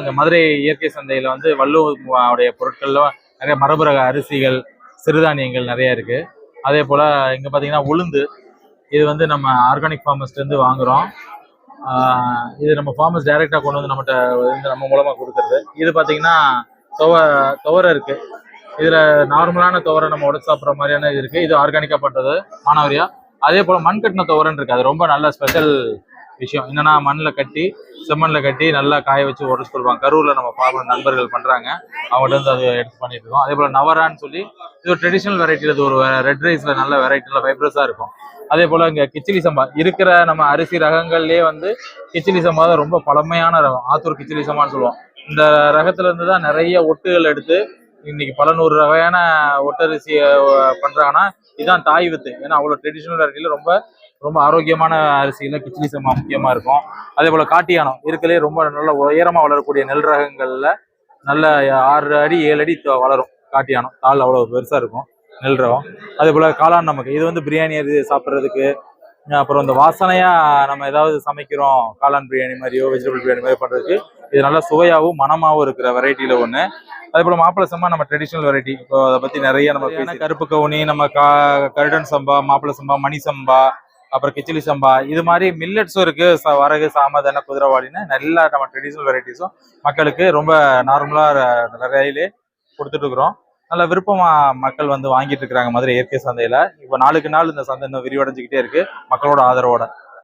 இந்த மதுரை இயற்கை சந்தையில் வந்து வள்ளுவருடைய பொருட்கள்ல நிறைய மரபுரக அரிசிகள் சிறுதானியங்கள் நிறைய இருக்கு. அதே போல் இங்கே பார்த்தீங்கன்னா உளுந்து இது வந்து நம்ம ஆர்கானிக் ஃபார்மர்ஸ்லேருந்து வாங்குறோம். இது நம்ம ஃபார்மர்ஸ் டைரெக்டாக கொண்டு வந்து நம்மகிட்ட வந்து நம்ம மூலமாக கொடுக்குறது. இது பார்த்தீங்கன்னா துவ துவரை இருக்கு. இதில் நார்மலான துவரை நம்ம உடச்சு சாப்பிட்ற மாதிரியான இது இருக்கு. இது ஆர்கானிக்காக பண்ணுறது மாணவரியா அதே போல் மண் கட்டின துவரன்னு இருக்குது அது ரொம்ப நல்ல ஸ்பெஷல் விஷயம். என்னன்னா மண்ணில் கட்டி செம்மண்ணில் கட்டி நல்லா காய வச்சு உடச்சு கொடுப்பாங்க கரூரில் நம்ம பார்க்குற நண்பர்கள் பண்ணுறாங்க அவங்கள்ட்ட இருந்து அது எடுத்து பண்ணிட்டு இருக்கோம். அதே போல் நவரான்னு சொல்லி இது ஒரு ட்ரெடிஷ்னல் வெரைட்டியில் இது ஒரு ரெட் ரைஸில் நல்ல வெரைட்டியில் ஃபைப்ரஸாக இருக்கும். அதே போல் இங்கே கிச்சிலி சம்பா இருக்கிற நம்ம அரிசி ரகங்கள்லேயே வந்து கிச்சிலி சம்பா தான் ரொம்ப பழமையான ரகம். ஆத்தூர் கிச்சிலி சம்பான்னு சொல்லுவோம். இந்த ரகத்துல இருந்து தான் நிறைய ஒட்டுகள் எடுத்து இன்னைக்கு பல நூறு வகையான ஒட்டரிசியை பண்றாங்கன்னா இதுதான் தாய் வித்து. ஏன்னா அவ்வளோ ட்ரெடிஷ்னல் வெரைட்டியில் ரொம்ப ரொம்ப ஆரோக்கியமான அரிசியில் கிச்சிலி சம்பா முக்கியமாக இருக்கும். அதே போல் காட்டியானம் இருக்கலே ரொம்ப நல்ல உயரமாக வளரக்கூடிய நெல் ரகங்களில் நல்ல ஆறு அடி ஏழு அடி வளரும் காட்டியானம் தாள் அவ்வளோ பெருசாக இருக்கும் நெல் ரகம். அதே போல் காளான் நமக்கு இது வந்து பிரியாணி அரிசி சாப்பிட்றதுக்கு. அப்புறம் இந்த வாசனையா நம்ம ஏதாவது சமைக்கிறோம் காளான் பிரியாணி மாதிரியோ வெஜிடபிள் பிரியாணி மாதிரி பண்றதுக்கு இது நல்லா சுவையாகவும் மனமாவும் இருக்கிற வெரைட்டியில ஒன்று அதே போல மாப்பிள சம்பா நம்ம ட்ரெடிஷ்னல் வெரைட்டி இப்போ அதை பத்தி நிறைய நம்ம கருப்பு கவுனி நம்ம கா கருடன் சம்பா மாப்பிள சம்பா மணி சம்பா அப்புறம் கிச்சிலி சம்பா இது மாதிரி மில்லட்ஸும் இருக்கு. வரகு சாமதன குதிரவாளின்னு நல்லா நம்ம ட்ரெடிஷ்னல் வெரைட்டிஸும் மக்களுக்கு ரொம்ப நார்மலா நிறையிலே கொடுத்துட்டு இருக்கிறோம் நல்ல விருப்பமா மக்கள் வந்து வாங்கிட்டு இருக்கிறாங்க மதுரை இயற்கை சந்தையில. இப்போ நாளுக்கு நாள் இந்த சந்தை இன்னும் விரிவடைஞ்சுக்கிட்டே இருக்கு. மக்களோட ஆதரவோட.